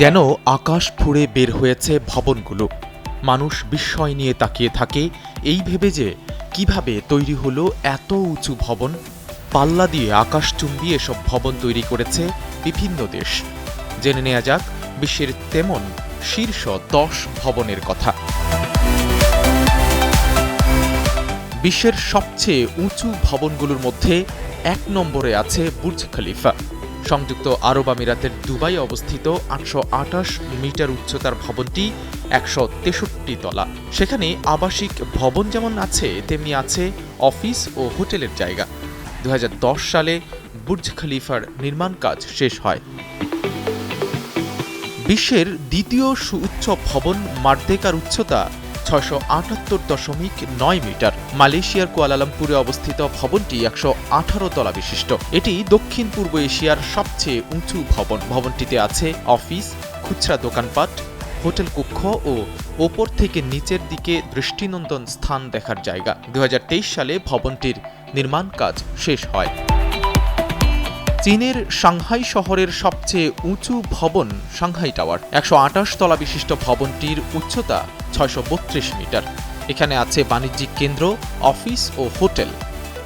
যেন আকাশ ফুঁড়ে বের হয়েছে ভবনগুলো। মানুষ বিস্ময় নিয়ে তাকিয়ে থাকে এই ভেবে যে কীভাবে তৈরি হলো এত উঁচু ভবন। পাল্লা দিয়ে আকাশচুম্বী এসব ভবন তৈরি করেছে বিভিন্ন দেশ। জেনে নেওয়া যাক বিশ্বের তেমন শীর্ষ দশ ভবনের কথা। বিশ্বের সবচেয়ে উঁচু ভবনগুলোর মধ্যে এক নম্বরে আছে বুর্জ খলিফা। সংযুক্ত আরব আমিরাতের দুবাই অবস্থিত আটশো আটাশ মিটার উচ্চতার ভবনটি একশো তেষট্টি তলা। সেখানে আবাসিক ভবন যেমন আছে, তেমনি আছে অফিস ও হোটেলের জায়গা। দু হাজার দশ সালে বুর্জ খলিফার নির্মাণ কাজ শেষ হয়। বিশ্বের দ্বিতীয় সুউচ্চ ভবন মার্দেকার উচ্চতা ছয়শো আটাত্তর দশমিক নয় মিটার। মালয়েশিয়ার কুয়ালালামপুরে অবস্থিত ভবনটি একশো আঠারো তলা বিশিষ্ট। এটি দক্ষিণ পূর্ব এশিয়ার সবচেয়ে উঁচু ভবন। ভবনটিতে আছে অফিস, খুচরা দোকানপাট, হোটেল কক্ষ ও ওপর থেকে নিচের দিকে দৃষ্টিনন্দন স্থান দেখার জায়গা। দু হাজার তেইশ সালে ভবনটির নির্মাণ কাজ শেষ হয়। চীনের সাংহাই শহরের সবচেয়ে উঁচু ভবন সাংহাই টাওয়ার। একশো আটাশ তলা বিশিষ্ট ভবনটির উচ্চতা ছয়শো বত্রিশ মিটার। এখানে আছে বাণিজ্যিক কেন্দ্র, অফিস ও হোটেল।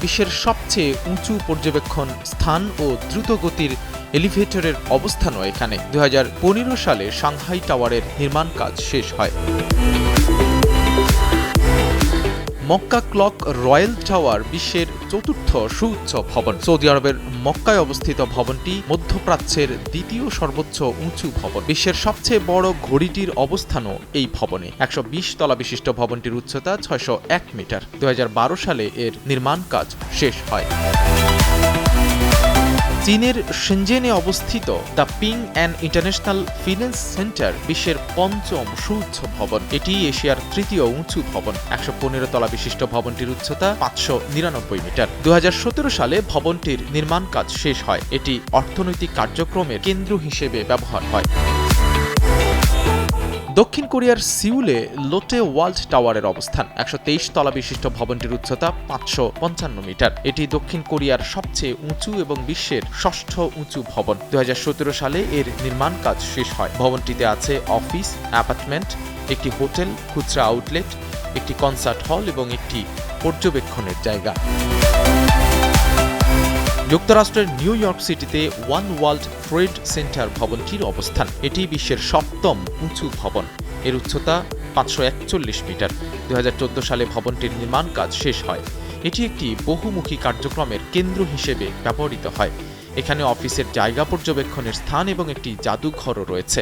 বিশ্বের সবচেয়ে উঁচু পর্যবেক্ষণ স্থান ও দ্রুতগতির এলিভেটরের অবস্থানও এখানে। দু হাজার পনেরো সালে সাংহাই টাওয়ারের নির্মাণ কাজ শেষ হয়। মক্কা ক্লক রয়্যাল টাওয়ার বিশ্বের চতুর্থ সুউচ্চ ভবন। সৌদি আরবের মক্কায় অবস্থিত ভবনটি মধ্যপ্রাচ্যের দ্বিতীয় সর্বোচ্চ উঁচু ভবন। বিশ্বের সবচেয়ে বড় ঘড়িটির অবস্থানও এই ভবনে। একশো বিশ তলা বিশিষ্ট ভবনটির উচ্চতা ছয়শো এক মিটার। দু হাজার বারো সালে এর নির্মাণ কাজ শেষ হয়। চীনের সেনজেনে অবস্থিত the Ping and international finance centre বিশ্বের পঞ্চম সুউচ্চ ভবন। এটি এশিয়ার তৃতীয় উঁচু ভবন। একশো পনেরো তলা বিশিষ্ট ভবনটির উচ্চতা পাঁচশো নিরানব্বই মিটার। দু হাজার সতেরো সালে ভবনটির নির্মাণ কাজ শেষ হয়। এটি অর্থনৈতিক কার্যক্রমের কেন্দ্র হিসেবে ব্যবহার হয়। দক্ষিণ কোরিয়ার সিউলে লোটে ওয়ার্ল্ড টাওয়ারের অবস্থান। একশো তেইশ তলা বিশিষ্ট ভবনটির উচ্চতা পাঁচশো পঞ্চান্ন মিটার। এটি দক্ষিণ কোরিয়ার সবচেয়ে উঁচু এবং বিশ্বের ষষ্ঠ উঁচু ভবন। দু হাজার সতেরো সালে এর নির্মাণ কাজ শেষ হয়। ভবনটিতে আছে অফিস, অ্যাপার্টমেন্ট, একটি হোটেল, খুচরা আউটলেট, একটি কনসার্ট হল এবং একটি পর্যবেক্ষণের জায়গা। যুক্তরাষ্ট্রের নিউ ইয়র্ক সিটিতে ওয়ান ওয়ার্ল্ড ট্রেড সেন্টার ভবনটির অবস্থান। এটি বিশ্বের সপ্তম উঁচু ভবন। এর উচ্চতা পাঁচশো একচল্লিশ মিটার। দুই হাজার চোদ্দ সালে ভবনটির নির্মাণ কাজ শেষ হয়। এটি একটি বহুমুখী কার্যক্রমের কেন্দ্র হিসেবে ব্যবহৃত হয়। এখানে অফিসের জায়গা পর্যবেক্ষণের স্থান এবং একটি জাদুঘরও রয়েছে।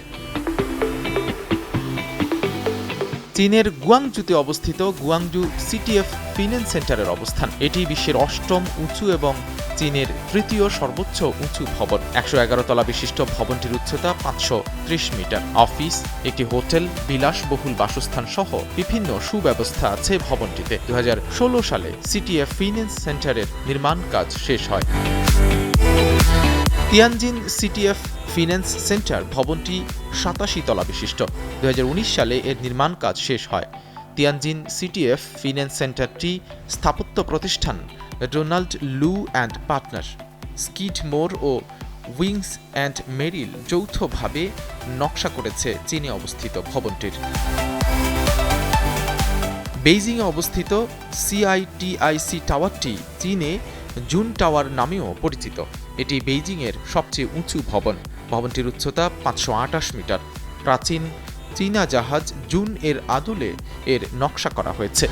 চীনের গুয়াংজুতে অবস্থিত গুয়াংজু সিটিএফ ফিনেন্স সেন্টারের অবস্থান। এটি বিশ্বের অষ্টম উঁচু এবং চীনের তৃতীয় সর্বোচ্চ উঁচু ভবন। একশো এগারো তলা বিশিষ্ট ভবনটির উচ্চতা পাঁচশো ত্রিশ মিটার। অফিস, একটি হোটেল, বিলাসবহুল বাসস্থান সহ বিভিন্ন সুব্যবস্থা আছে ভবনটিতে। দুহাজার ষোলো সালে সিটিএফ ফিনেন্স সেন্টারের নির্মাণ কাজ শেষ হয়। তিয়ানজিন সিটিএফ ফিন্যান্স সেন্টার ভবনটি সাতাশি তলা বিশিষ্ট। দুই হাজার উনিশ সালে এর নির্মাণ কাজ শেষ হয়। তিয়ানজিন সিটিএফ ফিন্যান্স সেন্টারটি স্থাপত্য প্রতিষ্ঠান Donald Lu and partner Skidmore O wings and Merrill যৌথভাবে নকশা করেছে চীনে অবস্থিত ভবনটির। বেইজিংয়ে অবস্থিত সিআইটিআইসি টাওয়ারটি চীনে জুন টাওয়ার নামেও পরিচিত। এটি বেইজিংয়ের সবচেয়ে উঁচু ভবন। ভবনটির উচ্চতা পাঁচশো আটাশ মিটার। প্রাচীন চীনা জাহাজ জুন এর আদলে এর নকশা করা হয়েছে।